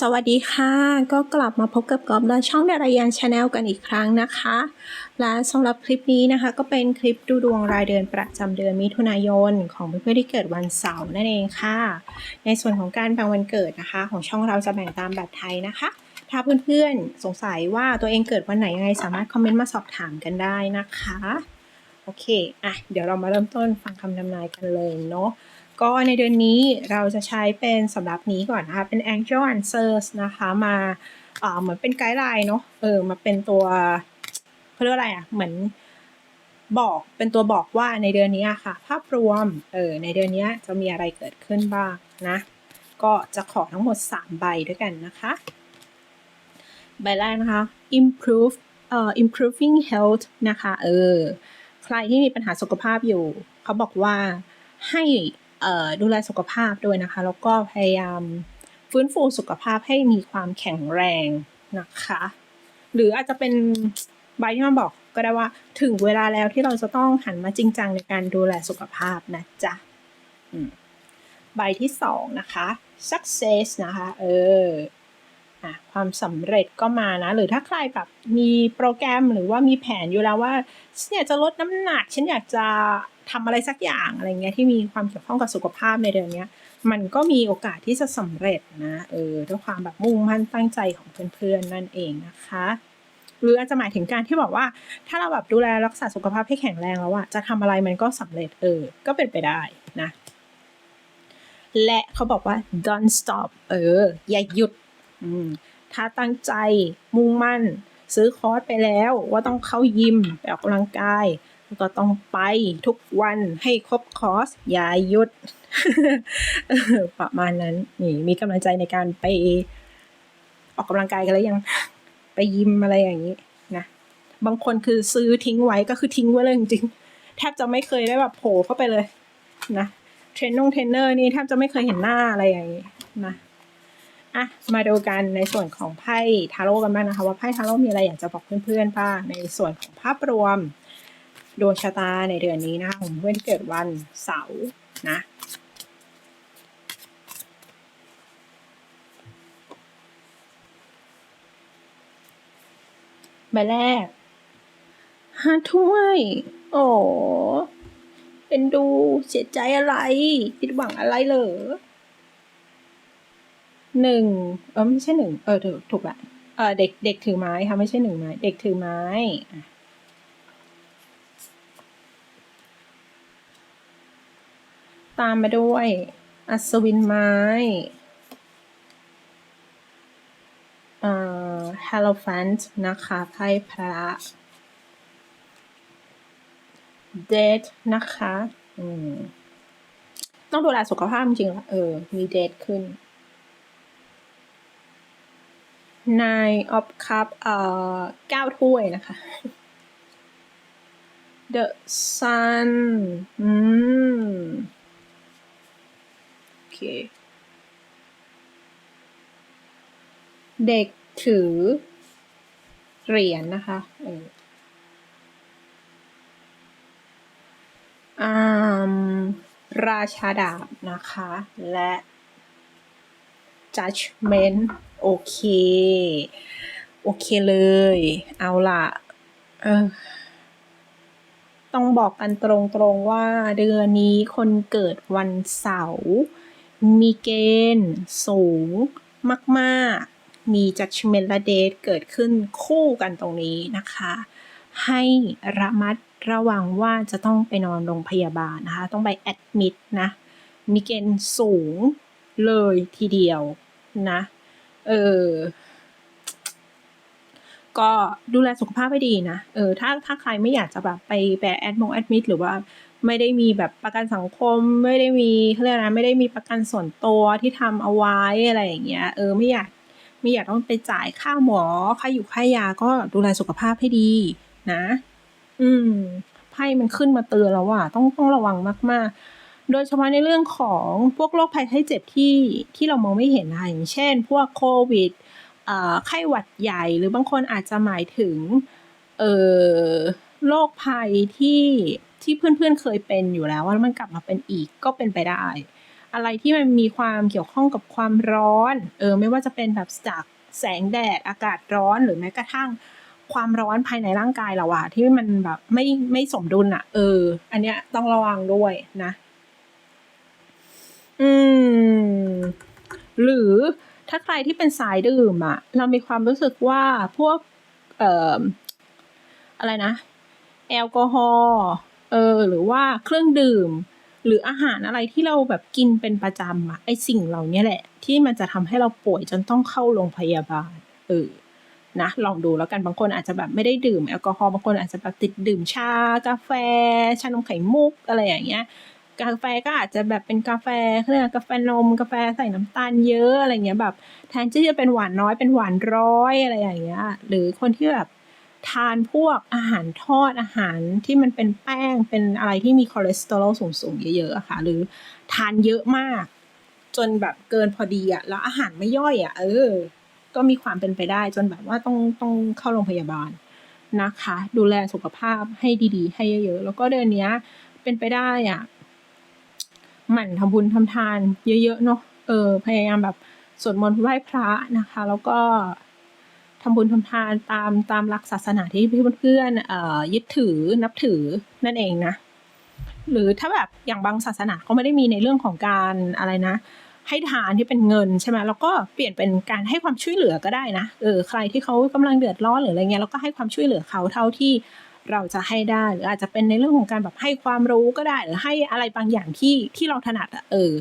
สวัสดีค่ะ ก็กลับมาพบกับกอบและช่องดารายานชาแนลกันอีกครั้งนะคะ และสำหรับคลิปนี้นะคะ ก็เป็นคลิปดูดวงรายเดือนประจำเดือนมิถุนายน ของเพื่อนๆที่เกิดวันเสาร์นั่นเองค่ะ ในส่วนของการแบ่งวันเกิดนะคะ ของช่องเราจะแบ่งตามแบบไทยนะคะ ถ้าเพื่อนๆสงสัยว่าตัวเองเกิดวันไหนยังไงสามารถคอมเมนต์มาสอบถามกันได้นะคะโอเคอะเดี๋ยวเรามาเริ่มต้นฟังคำทำนายกันเลยเนาะ ก็ในเดือนนี้เราจะใช้เป็นสำหรับนี้ก่อนนะคะ เป็น Angel Answers นะคะ มาเหมือนเป็นไกด์ไลน์เนาะเออมาเป็นตัวเขาเรียกว่าอะไรอะ เหมือนบอกเป็นตัวบอกว่าในเดือนนี้ค่ะ ภาพรวมเออในเดือนนี้จะมีอะไรเกิดขึ้นบ้างนะ ก็จะขอทั้งหมด 3 ใบด้วยกันนะคะ ใบแรกนะคะ improve เอ่อ improving health นะคะ เออ ใครที่มีปัญหาสุขภาพอยู่ เขาบอกว่าให้ ดูแลสุขภาพด้วยนะคะ แล้วก็พยายามฟื้นฟูสุขภาพให้มีความแข็งแรงนะคะ หรืออาจจะเป็นใบที่มันบอกก็ได้ว่าถึงเวลาแล้วที่เราจะต้องหันมาจริงจังในการดูแลสุขภาพนะจ๊ะใบที่สองนะคะ success นะคะ เออ ความสำเร็จก็มานะ หรือถ้าใครแบบมีโปรแกรมหรือว่ามีแผนอยู่แล้วว่าฉันอยากจะลดน้ำหนัก ฉันอยากจะทำอะไรสักอย่างอะไรเงี้ยที่มีความเกี่ยวข้องกับสุขภาพในเดือนเนี้ยมันก็มีโอกาสที่จะสำเร็จนะเออด้วยความแบบมุ่งมั่นตั้งใจของเพื่อนๆนั่นเองนะคะหรืออาจจะหมายถึงการที่บอกว่า ถ้าเราแบบดูแลรักษาสุขภาพให้แข็งแรงแล้วอะจะทำอะไรมันก็สำเร็จเออ ก็เป็นไปได้นะ และเขาบอกว่า don't stop เออ อย่าหยุด ถ้าตั้งใจมุ่งมั่น ซื้อคอร์สไปแล้วว่าต้องเข้ายิมไปออกกำลังกาย แล้วก็ต้องไปทุกวันให้ครบคอร์สอย่าหยุด ประมาณนั้นนี่มีกำลังใจในการไปออกกำลังกายกันแล้วยังไปยิมอะไรอย่างนี้นะบางคนคือซื้อทิ้งไว้ก็คือทิ้งไว้เลยจริงๆแทบจะไม่เคยได้แบบโผล่เข้าไปเลยนะเทรนนงเทรนเนอร์นี่แทบจะไม่เคยเห็นหน้าอะไรอย่างนี้นะ อะมาดูกันในส่วนของไพ่ทาโร่กันบ้างนะคะว่าไพ่ทาโร่มีอะไรอยากจะบอกเพื่อนๆบ้างในส่วนของภาพรวมดวงชะตาในเดือนนี้นะคะของเพื่อนที่เกิดวันเสาร์นะใบแรกห้าถ้วย โอ้เป็นดูเสียใจอะไรผิดหวังอะไรเหรอ หนึ่งเออไม่ใช่หนึ่งเออถูกถูกละเออเด็กเด็กถือไม้ค่ะไม่ใช่หนึ่งไม้เด็กถือไม้ตามมาด้วย อัศวินไม้เอ่อฮาโลฟันต์นะคะไพ่พระเดทนะคะ อืม ต้องดูแลสุขภาพจริงๆละเออ มีเดทขึ้น Nine of Cup เอ่อเก้าถ้วยนะคะ The Sun อืม โอเค เด็กถือ เหรียญนะคะเอออ่าราชาดาบนะคะ และ judgment โอเค โอเคเลย เอาล่ะเออต้องบอกกันตรงๆว่าเดือนนี้คนเกิดวันเสาร์ มีเกณฑ์สูงมากๆ มี judgment และ date เกิดขึ้นคู่กันตรงนี้นะคะ ให้ระมัดระวังว่าจะต้องไปนอนโรงพยาบาลนะคะ ต้องไปแอดมิดนะ มีเกณฑ์สูง เลยทีเดียวนะ เออ ก็ดูแลสุขภาพให้ดีนะ เออ ถ้าถ้าใครไม่อยากจะแบบไปแบแอดมงแอดมิดหรือว่าไม่ได้มีแบบประกันสังคม ไม่ได้มีเขาเรียกนะไม่ได้มีประกันส่วนตัวที่ทำเอาไว้อะไรอย่างเงี้ย เออ ไม่อยากไม่อยากต้องไปจ่ายค่าหมอค่าอยู่ค่ายาก็ดูแลสุขภาพให้ดีนะ อืม ไพ่มันขึ้นมาเตือนแล้วว่าต้องต้องระวังมาก ๆ โดยเฉพาะในเรื่องของพวกโรคภัยไข้เจ็บที่ที่เรามองไม่เห็นนะอย่างเช่น พวกโควิดไข้หวัดใหญ่ หรือบางคนอาจจะหมายถึงโรคภัยที่ที่เพื่อนๆเคยเป็นอยู่แล้วแล้วมันกลับมาเป็นอีกก็เป็นไปได้ อะไรที่มันมีความเกี่ยวข้องกับความร้อนเออไม่ว่าจะเป็นแบบจากแสงแดดอากาศร้อนหรือแม้กระทั่งความร้อนภายในร่างกายเราอะที่มันแบบไม่ไม่สมดุลอะเออ อันเนี้ยต้องระวังด้วยนะ อืม หรือถ้าใครที่เป็นสายดื่มอะเรามีความรู้สึกว่าพวก เอ่อ อะไรนะ แอลกอฮอล์เออ หรือว่าเครื่องดื่ม หรืออาหารอะไรที่เราแบบกินเป็นประจำอะไอสิ่งเหล่านี้แหละ ที่มันจะทำให้เราป่วยจนต้องเข้าโรงพยาบาล เออนะลองดูแล้วกันบางคนอาจจะแบบไม่ได้ดื่มแอลกอฮอล์บางคนอาจจะแบบติดดื่มชากาแฟ ชานมไข่มุกอะไรอย่างเงี้ย กาแฟก็อาจจะแบบเป็นกาแฟเขาเรียกาแฟนม กาแฟใส่น้ำตาลเยอะอะไรเงี้ยแบบ แทนที่จะเป็นหวานน้อยเป็นหวานร้อยอะไรอย่างเงี้ย หรือคนที่แบบทานพวกอาหารทอดอาหารที่มันเป็นแป้งเป็นอะไรที่มีคอเลสเตอรอลสูงๆเยอะๆอะค่ะ หรือทานเยอะมาก จนแบบเกินพอดีอะแล้วอาหารไม่ย่อยอะเออ ก็มีความเป็นไปได้จนแบบว่าต้องต้องเข้าโรงพยาบาลนะคะ ดูแลสุขภาพให้ดีๆ ให้เยอะๆ แล้วก็เดือนนี้เป็นไปได้อะ หมั่นทำบุญทำทานเยอะๆเนาะเออพยายามแบบสวดมนต์ไหว้พระนะคะ แล้วก็ทำบุญทำทานตามตามหลักศาสนาที่เพื่อนๆเอ่อยึดถือนับถือนั่นเองนะ หรือถ้าแบบอย่างบางศาสนาเขาไม่ได้มีในเรื่องของการอะไรนะ ให้ทานที่เป็นเงินใช่ไหมแล้วก็เปลี่ยนเป็นการให้ความช่วยเหลือก็ได้นะเออใครที่เขากำลังเดือดร้อนหรืออะไรเงี้ยเราก็ให้ความช่วยเหลือเขาเท่าที่ เราจะให้ได้ หรืออาจจะเป็นในเรื่องของการแบบให้ความรู้ก็ได้ หรือให้อะไรบางอย่างที่ที่เราถนัดอะเออ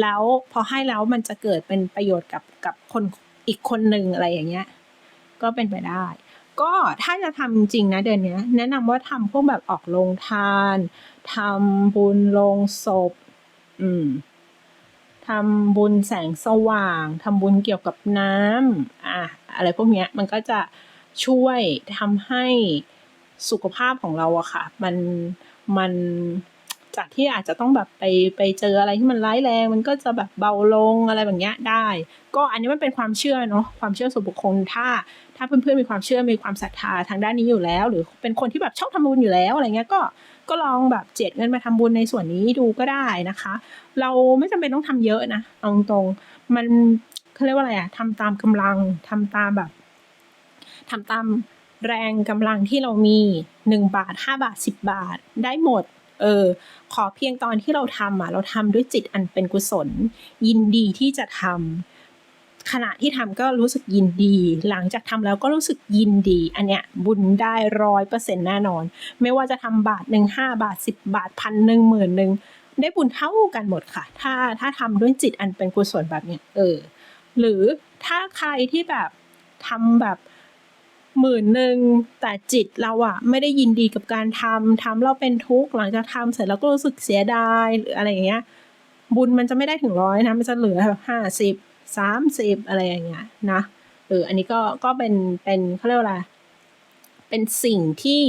แล้วพอให้แล้วมันจะเกิดเป็นประโยชน์กับกับคนอีกคนหนึ่งอะไรอย่างเงี้ย ก็เป็นไปได้ ก็ถ้าจะทำจริงนะเดือนนี้แนะนำว่าทำพวกแบบออกโรงทานทำบุญโรงศพ อืมทำบุญแสงสว่างทำบุญเกี่ยวกับน้ำอะอะไรพวกเนี้ยมันก็จะช่วยทำให้ สุขภาพของเราอะค่ะ มันมันจากที่อาจจะต้องแบบไปไปเจออะไรที่มันร้ายแรง มันก็จะแบบเบาลงอะไรแบบเนี้ยได้ ก็อันนี้มันเป็นความเชื่อเนาะความเชื่อส่วนบุคคลถ้า ถ้าเพื่อนๆมีความเชื่อมีความศรัทธาทางด้านนี้อยู่แล้ว หรือเป็นคนที่แบบชอบทำบุญอยู่แล้วอะไรเงี้ยก็ก็ลองแบบเจ็ดเงินมาทำบุญในส่วนนี้ดูก็ได้นะคะ เราไม่จำเป็นต้องทำเยอะนะเอาตรงๆมันเขาเรียกว่าอะไรอะทำตามกำลังทำตามแบบทำตาม แรงกำลังที่เรามีหนึ่งบาทห้าบาทสิบบาท ได้หมด เออ ขอเพียงตอนที่เราทำอะ เราทำด้วยจิตอันเป็นกุศล ยินดีที่จะทำขณะที่ทำก็รู้สึกยินดี หลังจากทำแล้วก็รู้สึกยินดี อันเนี้ยบุญได้ร้อยเปอร์เซ็นแน่นอน ไม่ว่าจะทำบาทหนึ่งห้าบาทสิบบาทพันหนึ่งหมื่นหนึ่งได้บุญเท่ากันหมดค่ะ ถ้าถ้าทำด้วยจิตอันเป็นกุศลแบบเนี้ย เออ หรือถ้าใครที่แบบทำแบบ หมื่นหนึ่งแต่จิตเราอะไม่ได้ยินดีกับการทำทำเราเป็นทุกข์หลังจากทำเสร็จแล้วก็รู้สึกเสียดายหรืออะไรอย่างเงี้ย บุญมันจะไม่ได้ถึงร้อยนะมันจะเหลือแบบห้าสิบสามสิบอะไรอย่างเงี้ยนะเอออันนี้ก็ก็เป็นเป็นเขาเรียกว่าอะไรเป็นสิ่งที่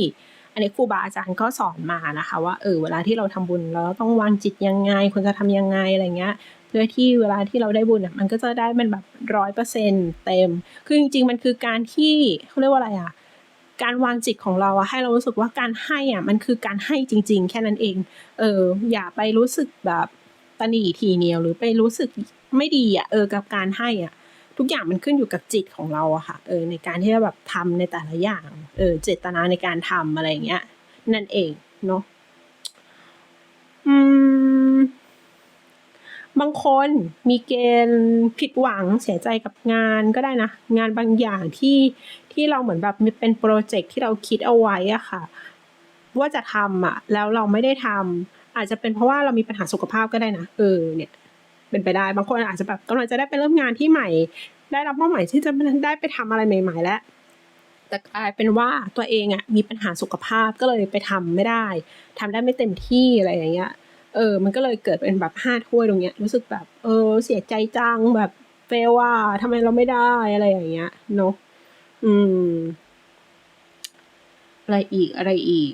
อันนี้ครูบาอาจารย์ก็สอนมานะคะ ว่าเออเวลาที่เราทำบุญเราต้องวางจิตยังไงควรจะทำยังไงอะไรเงี้ยเพื่อที่เวลาที่เราได้บุญอะมันก็จะได้เป็นแบบร้อยเปอร์เซ็นเต็ม คือจริง ๆ มันคือการที่เขาเรียกว่าอะไรอะการวางจิตของเราอะให้เรารู้สึกว่าการให้อะมันคือการให้จริง ๆ แค่นั้นเอง เอออย่าไปรู้สึกแบบตนีทีเหนียวหรือไปรู้สึกไม่ดีอะเออกับการให้อะ ทุกอย่างมันขึ้นอยู่กับจิตของเราอะค่ะเออในการที่จะแบบทำในแต่ละอย่างเออเจตนาในการทำอะไรเงี้ย นั่นเองเนาะอืมบางคนมีเกณฑ์ผิดหวังเสียใจกับงานก็ได้นะ งานบางอย่างที่ที่เราเหมือนแบบเป็นโปรเจกต์ที่เราคิดเอาไว้อะค่ะ ว่าจะทำอะแล้วเราไม่ได้ทำอาจจะเป็นเพราะว่าเรามีปัญหาสุขภาพก็ได้นะเออเนี่ย เป็นไปได้ บางคนอาจจะแบบกำลังจะได้ไปเริ่มงานที่ใหม่ ได้รับมอบหมายที่จะได้ไปทำอะไรใหม่ ๆ แล้วแต่กลายเป็นว่าตัวเองอะมีปัญหาสุขภาพก็เลยไปทำไม่ได้ทำได้ไม่เต็มที่อะไรอย่างเงี้ยเออ มันก็เลยเกิดเป็นแบบห้าถ้วยตรงเนี้ยรู้สึกแบบเออเสียใจจังแบบเฟลว่าทำไมเราไม่ได้อะไรอย่างเงี้ยเนาะอืม อะไรอีกอะไรอีก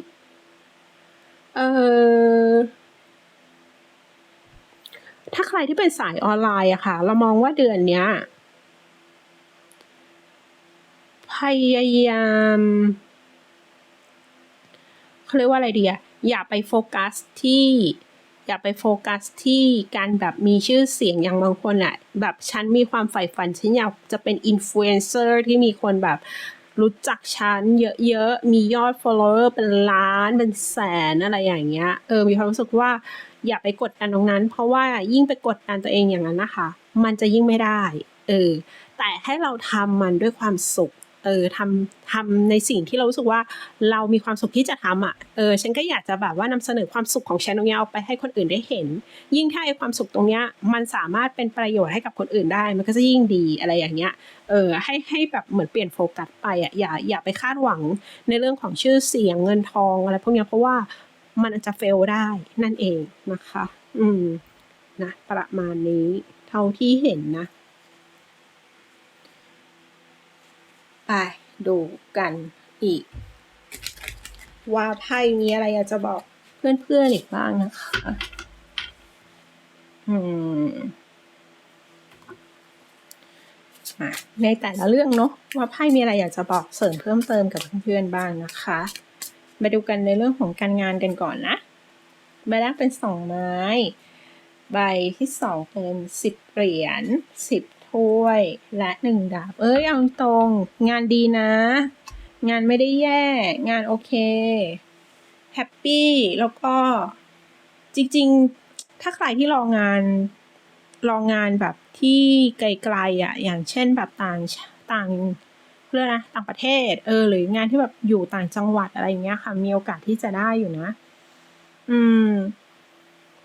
เออ ถ้าใครที่เป็นสายออนไลน์อะค่ะ เรามองว่าเดือนเนี้ย พยายามเขาเรียกว่าอะไรดีอะอย่าไปโฟกัสที่ อย่าไปโฟกัสที่การแบบมีชื่อเสียงอย่างบางคนอะแบบฉันมีความใฝ่ฝันฉันอยากจะเป็นอินฟลูเอนเซอร์ที่มีคนแบบรู้จักฉันเยอะๆ มียอด follower เป็นล้านเป็นแสนอะไรอย่างเงี้ย เออ มีความรู้สึกว่า อย่าไปกดดันตรงนั้น เพราะว่ายิ่งไปกดดันตัวเองอย่างนั้นนะคะ มันจะยิ่งไม่ได้เออแต่ให้เราทำมันด้วยความสุขเออทำทำในสิ่งที่เรารู้สึกว่าเรามีความสุขที่จะทำอะเออฉันก็อยากจะแบบว่านำเสนอความสุขของฉันตรงเนี้ยเอาไปให้คนอื่นได้เห็น ยิ่งถ้าไอความสุขตรงเนี้ยมันสามารถเป็นประโยชน์ให้กับคนอื่นได้ มันก็จะยิ่งดีอะไรอย่างเงี้ยเออให้ให้แบบเหมือนเปลี่ยนโฟกัสไปอะอย่าอย่าไปคาดหวังในเรื่องของชื่อเสียงเงินทองอะไรพวกเนี้ยเพราะว่า มันอาจจะเฟลได้นั่นเองนะคะ อืมนะประมาณนี้เท่าที่เห็นนะ ไปดูกันอีก ว่าไพ่มีอะไรอยากจะบอกเพื่อนๆอีกบ้างนะคะ อืมอะในแต่ละเรื่องเนาะว่าไพ่มีอะไรอยากจะบอกเสริมเพิ่มเติมกับเพื่อนๆบ้างนะคะ มาดูกันในเรื่องของการงานกันก่อนนะ ใบแรกเป็นสองไม้ ใบที่สองเป็นสิบเหรียญสิบถ้วยและหนึ่งดาบ เอ้ยเอาตรง งานดีนะ งานไม่ได้แย่ งานโอเค แฮปปี้ แล้วก็จริง ๆ ถ้าใครที่รองานรองานแบบที่ไกลๆอะ อย่างเช่นแบบต่างต่าง เรื่องนะต่างประเทศ เออ หรืองานที่แบบอยู่ต่างจังหวัดอะไรอย่างเงี้ยค่ะ มีโอกาสที่จะได้อยู่นะ อืม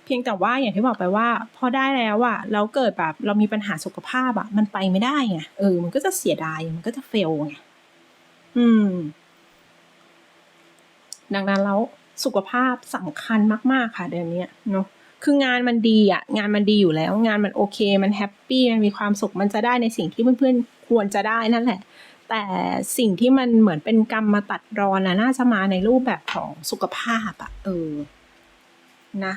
เพียงแต่ว่าอย่างที่บอกไปว่า พอได้แล้วอะแล้วเกิดแบบเรามีปัญหาสุขภาพอะมันไปไม่ได้ไงเออ มันก็จะเสียดายมันก็จะเฟลไงอืม ดังนั้นแล้วสุขภาพสำคัญมาก ๆ ค่ะเดือนนี้เนาะคืองานมันดีอะงานมันดีอยู่แล้ว งานมันโอเค มันแฮปปี้มันมีความสุขมันจะได้ในสิ่งที่เพื่อนๆควรจะได้นั่นแหละ แต่สิ่งที่มันเหมือนเป็นกรรมมาตัดรอนนะน่าจะมาในรูปแบบของสุขภาพอะเออนะ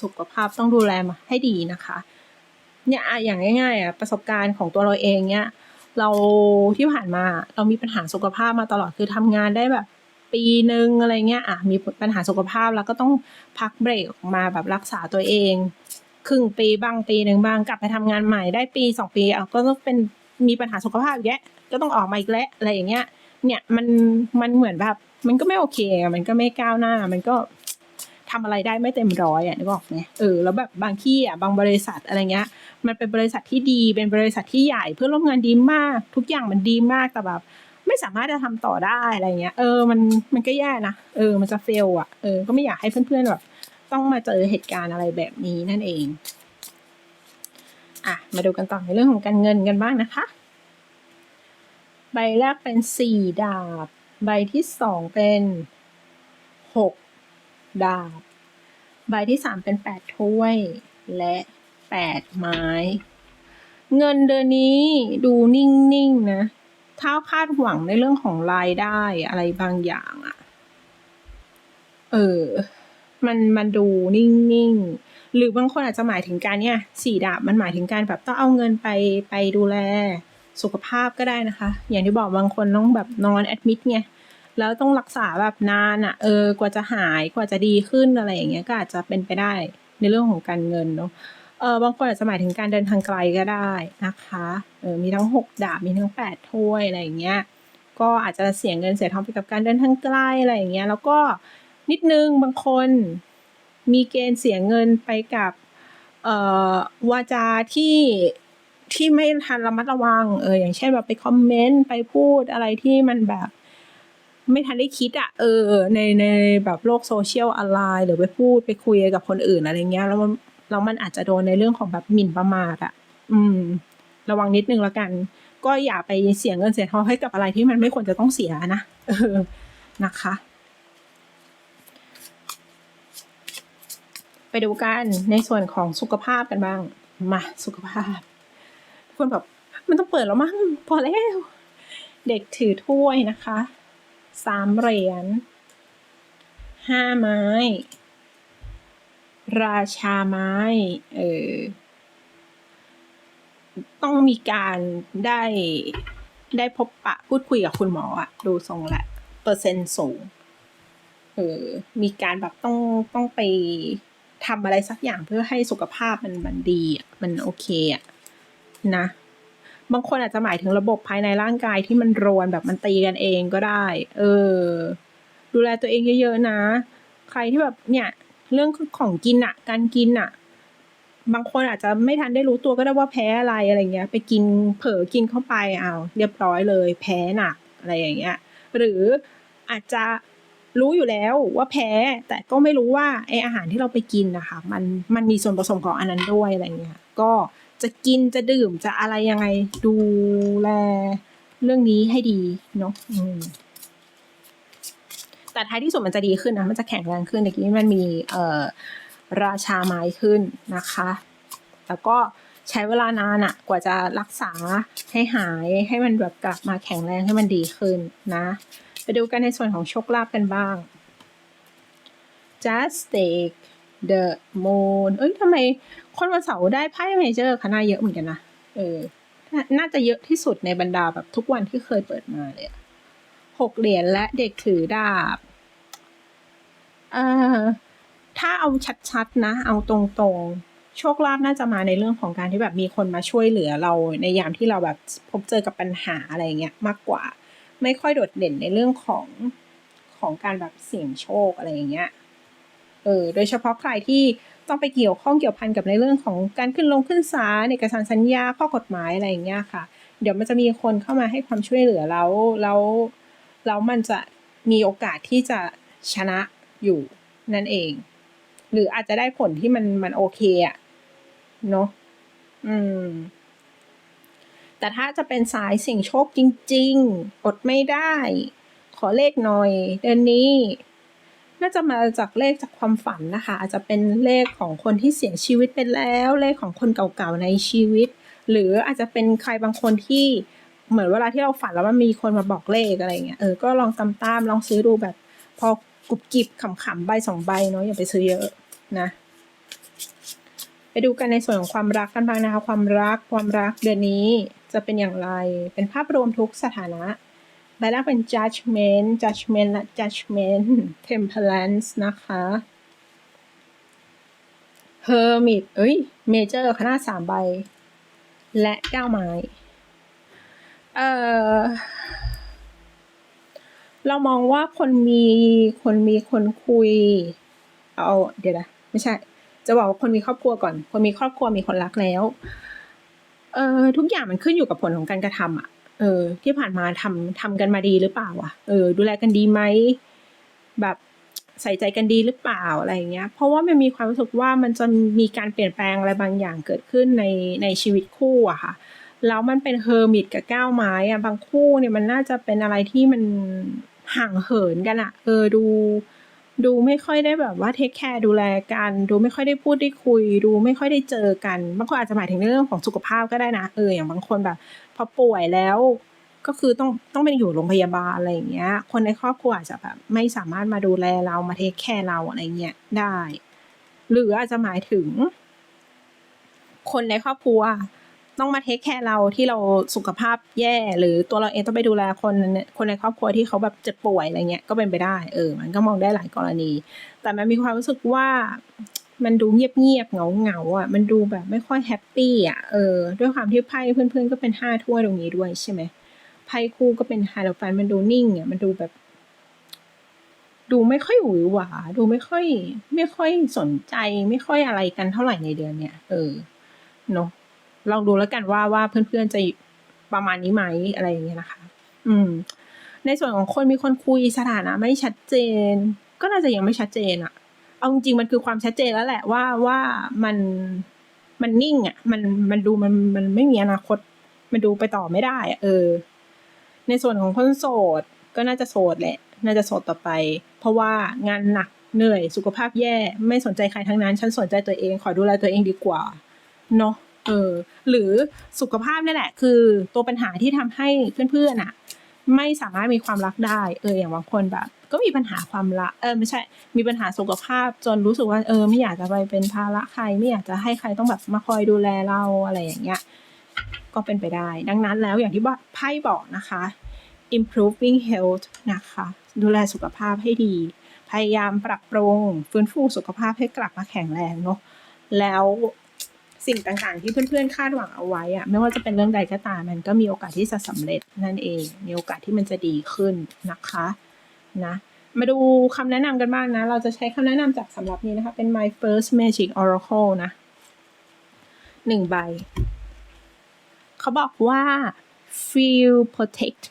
สุขภาพต้องดูแลมาให้ดีนะคะ เนี่ยอย่างง่ายๆอะประสบการณ์ของตัวเราเองเนี่ย เราที่ผ่านมาเรามีปัญหาสุขภาพมาตลอดคือทำงานได้แบบปีหนึ่งอะไรเงี้ยอะมีปัญหาสุขภาพแล้วก็ต้องพักเบรกออกมาแบบรักษาตัวเอง ครึ่งปีบ้างปีหนึ่งบ้างกลับไปทำงานใหม่ได้ปีสองปีอะก็ต้องเป็น มีปัญหาสุขภาพอีกแยะก็ต้องออกมาอีกแล้วอะไรอย่างเงี้ย เนี่ยมันมันเหมือนแบบมันก็ไม่โอเค มันก็ไม่ก้าวหน้า มันก็ทำอะไรได้ไม่เต็มร้อยอะนึกออกไหมเออแล้วแบบบางที่อะบางบริษัทอะไรเงี้ย มันเป็นบริษัทที่ดีเป็นบริษัทที่ใหญ่เพื่อนร่วมงานดีมาก ทุกอย่างมันดีมากแต่แบบไม่สามารถจะทำต่อได้อะไรเงี้ย เออมันมันก็แย่นะเออมันจะเฟลอะเออก็ไม่อยากให้เพื่อนๆแบบต้องมาเจอเหตุการณ์อะไรแบบนี้นั่นเอง อะมาดูกันต่อในเรื่องของการเงินกันบ้างนะคะ ใบแรกเป็นสี่ดาบ ใบที่สองเป็นหกดาบ ใบที่สามเป็นแปดถ้วย และแปดไม้ เงินเดือนนี้ดูนิ่งๆนะถ้าคาดหวังในเรื่องของรายได้อะไรบางอย่างอะเออ มันมันดูนิ่งๆ หรือบางคนอาจจะหมายถึงการเนี่ยสี่ดาบมันหมายถึงการแบบต้องเอาเงินไปไปดูแลสุขภาพก็ได้นะคะ อย่างที่บอกบางคนต้องแบบนอนแอดมิดไงแล้วต้องรักษาแบบนานอะ่ะเออกว่าจะหายกว่าจะดีขึ้นอะไรอย่างเงี้ยก็อาจจะเป็นไปได้ในเรื่องของการเงินเนาะเออบางคนอาจจะหมายถึงการเดินทางไกลก็ได้นะคะเออมีทั้งหกดาบมีทั้งแปดถ้วยอะไรอย่างเงี้ยก็อาจจะเสียเงินเสียทองไปกับการเดินทางไกลอะไรอย่างเงี้ยแล้วก็นิดนึงบางคน มีเกณฑ์เสียเงินไปกับเอ่อวาจาที่ที่ไม่ทันระมัดระวัง เออ อย่างเช่นแบบไปคอมเมนต์ไปพูดอะไรที่มันแบบ ไม่ทันได้คิดอะเออ ในในแบบโลกโซเชียลออนไลน์หรือไปพูดไปคุยกับคนอื่นอะไรเงี้ยแล้วมันแล้วมันอาจจะโดนในเรื่องของแบบหมิ่นประมาทอะอืม ระวังนิดนึงแล้วกัน ก็อย่าไปเสียเงินเสียทองให้กับอะไรที่มันไม่ควรจะต้องเสียนะเออนะคะ ไปดูกันในส่วนของสุขภาพกันบ้าง มาสุขภาพทุกคนแบบมันต้องเปิดแล้วมั้งพอแล้ว เด็กถือถ้วยนะคะสามเหรียญห้าไม้ ราชาไม้ เออ ต้องมีการได้ได้พบปะพูดคุยกับคุณหมออะดูทรงและ เปอร์เซ็นต์สูง เออ มีการแบบต้องต้องไป ทำอะไรสักอย่างเพื่อให้สุขภาพมันมันดีอะมันโอเคอะนะ บางคนอาจจะหมายถึงระบบภายในร่างกายที่มันรวนแบบมันตีกันเองก็ได้ เออ ดูแลตัวเองเยอะๆนะ ใครที่แบบเนี่ย เรื่องของกินอะการกินอะบางคนอาจจะไม่ทันได้รู้ตัวก็ได้ว่าแพ้อะไรอะไรเงี้ย ไปกินเผลอกินเข้าไปอ้าวเรียบร้อยเลย แพ้หนักอะไรอย่างเงี้ย หรืออาจจะ รู้อยู่แล้วว่าแพ้ แต่ก็ไม่รู้ว่าไออาหารที่เราไปกินนะคะ มันมันมีส่วนผสมของอันนั้นด้วยอะไรเงี้ยก็จะกินจะดื่มจะอะไรยังไงดูแลเรื่องนี้ให้ดีเนาะแต่ท้ายที่สุดมันจะดีขึ้นนะมันจะแข็งแรงขึ้นเมื่อกี้มันมีเอ่อราชาไม้ขึ้นนะคะ แล้วก็ใช้เวลานานอะกว่าจะรักษาให้หายให้มันแบบกลับมาแข็งแรงให้มันดีขึ้นนะ ไปดูกันในส่วนของโชคลาภกันบ้าง Just take the moon เอ้ยทำไมคนวันเสาร์ได้ไพ่เมเจอร์คณะเยอะเหมือนกันนะ เออ น่าจะเยอะที่สุดในบรรดาแบบทุกวันที่เคยเปิดมาเลยหกเหรียญและเด็กถือดาบ เอ่อ ถ้าเอาชัดๆนะ เอาตรงๆ โชคลาภน่าจะมาในเรื่องของการที่แบบมีคนมาช่วยเหลือเราในยามที่เราแบบพบเจอกับปัญหาอะไรเงี้ยมากกว่า ไม่ค่อยโดดเด่นในเรื่องของของการแบบเสี่ยงโชคอะไรอย่างเงี้ย เออ โดยเฉพาะใครที่ต้องไปเกี่ยวข้องเกี่ยวพันกับในเรื่องของการขึ้นลงขึ้นศาลเอกสารสัญญาข้อกฎหมายอะไรอย่างเงี้ยค่ะ เดี๋ยวมันจะมีคนเข้ามาให้ความช่วยเหลือแล้วแล้วแล้วมันจะมีโอกาสที่จะชนะอยู่นั่นเอง หรืออาจจะได้ผลที่มันมันโอเคอะเนาะอืม แต่ถ้าจะเป็นสายเสี่ยงโชคจริง ๆ อดไม่ได้ ขอเลขหน่อย เดือนนี้ น่าจะมาจากเลขจากความฝันนะคะ อาจจะเป็นเลขของคนที่เสียชีวิตไปแล้ว เลขของคนเก่าๆในชีวิต หรืออาจจะเป็นใครบางคนที่เหมือนเวลาที่เราฝันแล้วมันมีคนมาบอกเลขอะไรเงี้ยเออก็ลองตามตามลองซื้อดูแบบ พอกรุบกริบขำๆใบสองใบเนาะอย่าไปซื้อเยอะนะไปดูกันในส่วนของความรักกันบ้างนะคะ ความรักความรักเดือนนี้ จะเป็นอย่างไร เป็นภาพรวมทุกสถานะใบแรกเป็น judgment judgment และ judgment temperance นะคะ hermit เอ้ย major คณะสามใบ และเก้าไม้ เอ่อ เรามองว่าคนมีคนมีคนคุย เอา เดี๋ยวนะ ไม่ใช่ จะบอกว่าคนมีครอบครัวก่อน คนมีครอบครัวมีคนรักแล้ว เออทุกอย่างมันขึ้นอยู่กับผลของการกระทำอะ เออ ที่ผ่านมาทำทำกันมาดีหรือเปล่าอะ เออ ดูแลกันดีไหมแบบใส่ใจกันดีหรือเปล่าอะไรเงี้ย เพราะว่ามันมีความรู้สึกว่ามันจะมีการเปลี่ยนแปลงอะไรบางอย่างเกิดขึ้นในในชีวิตคู่อะค่ะ แล้วมันเป็นเฮอร์มิตกับก้าวไม้อะบางคู่เนี่ยมันน่าจะเป็นอะไรที่มันห่างเหินกันอะเออดู ดูไม่ค่อยได้แบบว่าเทคแคร์ดูแลกัน ดูไม่ค่อยได้พูดได้คุย ดูไม่ค่อยได้เจอกันบางคนอาจจะหมายถึงในเรื่องของสุขภาพก็ได้นะเอออย่างบางคนแบบพอป่วยแล้วก็คือต้องต้องไปอยู่โรงพยาบาลอะไรอย่างเงี้ย คนในครอบครัวอาจจะแบบไม่สามารถมาดูแลเรามาเทคแคร์เราอะไรเงี้ยได้ หรืออาจจะหมายถึง คนในครอบครัว ต้องมาเทคแคร์เราที่เราสุขภาพแย่ หรือตัวเราเองต้องไปดูแลคนคนในครอบครัวที่เขาแบบเจ็บป่วยอะไรเงี้ยก็เป็นไปได้เออ มันก็มองได้หลายกรณี แต่มันมีความรู้สึกว่ามันดูเงียบเงียบๆเหงาเงาอะ มันดูแบบไม่ค่อยแฮปปี้อะเออด้วยความที่ไพ่เพื่อนๆก็เป็นห้าถ้วยตรงนี้ด้วยใช่ไหมไพ่คู่ก็เป็นไฮโลแฟนมันดูนิ่งอะมันดูแบบ ดูไม่ค่อยหวือหวา ดูไม่ค่อย ไม่ค่อยสนใจ ไม่ค่อยอะไรกันเท่าไหร่ในเดือนเนี้ยเออเนาะ ลองดูแล้วกันว่าว่าเพื่อนๆจะประมาณนี้ไหมอะไรอย่างเงี้ยนะคะ อืม ในส่วนของคนมีคนคุยสถานะไม่ชัดเจน ก็น่าจะยังไม่ชัดเจนอะเอาจริงมันคือความชัดเจนแล้วแหละว่าว่ามันมันนิ่งอะมันมันดูมันมันไม่มีอนาคต มันดูไปต่อไม่ได้อะเออ ในส่วนของคนโสดก็น่าจะโสดแหละ น่าจะโสดต่อไป เพราะว่างานหนักเหนื่อยสุขภาพแย่ ไม่สนใจใครทั้งนั้น ฉันสนใจตัวเอง ขอดูแลตัวเองดีกว่า เนาะ เออหรือสุขภาพนี่แหละ คือตัวปัญหาที่ทำให้เพื่อนๆอะ ไม่สามารถมีความรักได้ เอออย่างบางคนแบบ ก็มีปัญหาความรักเออไม่ใช่ มีปัญหาสุขภาพจนรู้สึกว่าเออไม่อยากจะไปเป็นภาระใคร ไม่อยากจะให้ใครต้องแบบมาคอยดูแลเราอะไรอย่างเงี้ยก็เป็นไปได้ ดังนั้นแล้วอย่างที่ว่าไพ่บอกนะคะ improving health นะคะ ดูแลสุขภาพให้ดี พยายามปรับปรุง ฟื้นฟูสุขภาพให้กลับมาแข็งแรงเนาะแล้ว สิ่งต่างๆ ที่เพื่อนๆคาดหวังเอาไว้อะไม่ว่าจะเป็นเรื่องใดก็ตามมันก็มีโอกาสที่จะสำเร็จนั่นเอง มีโอกาสที่มันจะดีขึ้นนะคะนะมาดูคำแนะนำกันบ้างนะ เราจะใช้คำแนะนำจากสำหรับนี้นะคะ เป็น My First Magic Oracle นะหนึ่งใบ เขาบอกว่า feel protect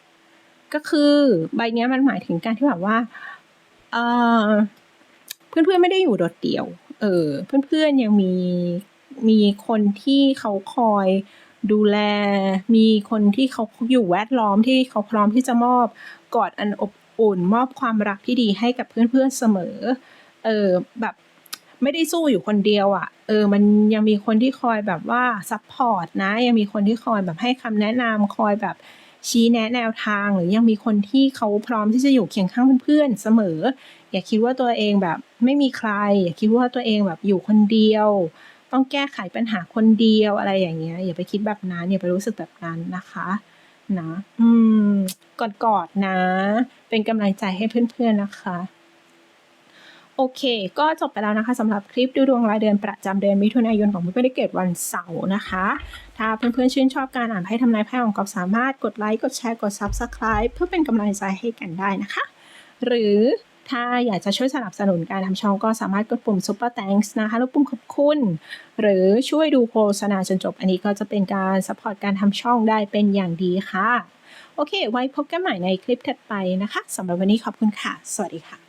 ก็คือใบนี้มันหมายถึงการที่แบบว่าเเพื่อนๆไม่ได้อยู่โดดเดี่ยว เออ เพื่อนๆยังมี มีคนที่เขาคอยดูแล มีคนที่เขาอยู่แวดล้อมที่เขาพร้อมที่จะมอบกอดอันอบอุ่น มอบความรักที่ดีให้กับเพื่อนๆเสมอ เออแบบไม่ได้สู้อยู่คนเดียวอะ่ะ เออ มันยังมีคนที่คอยแบบว่าซัพพอร์ตนะ ยังมีคนที่คอยแบบให้คำแนะนำคอยแบบชี้แนะแนวทาง หรือยังมีคนที่เขาพร้อมที่จะอยู่เคียงข้างเพื่อนๆเสมอ อย่าคิดว่าตัวเองแบบไม่มีใคร อย่าคิดว่าตัวเองแบบอยู่คนเดียว ต้องแก้ไขปัญหาคนเดียวอะไรอย่างเงี้ยอย่าไปคิดแบบนั้นอย่าไปรู้สึกแบบนั้นนะคะนะอืมกอดๆนะ เป็นกำลังใจให้เพื่อนๆนะคะ โอเค ก็จบไปแล้วนะคะสำหรับคลิปดูดวงรายเดือนประจำเดือนมิถุนายนของเพื่อนๆที่เกิดวันเสาร์นะคะ ถ้าเพื่อนๆชื่นชอบการอ่านไพ่ทำนายไพ่ของกอบสามารถกดไลค์กดแชร์กด Subscribe เพื่อเป็นกำลังใจให้กันได้นะคะ หรือ ถ้าอยากจะช่วยสนับสนุนการทำช่องก็สามารถกดปุ่ม Super Thanks นะคะแล้วปุ่มขอบคุณ หรือช่วยดูโฆษณาจนจบ อันนี้ก็จะเป็นการสปอร์ตการทำช่องได้เป็นอย่างดีค่ะ โอเค ไว้พบกันใหม่ในคลิปถัดไปนะคะสำหรับวันนี้ขอบคุณค่ะ สวัสดีค่ะ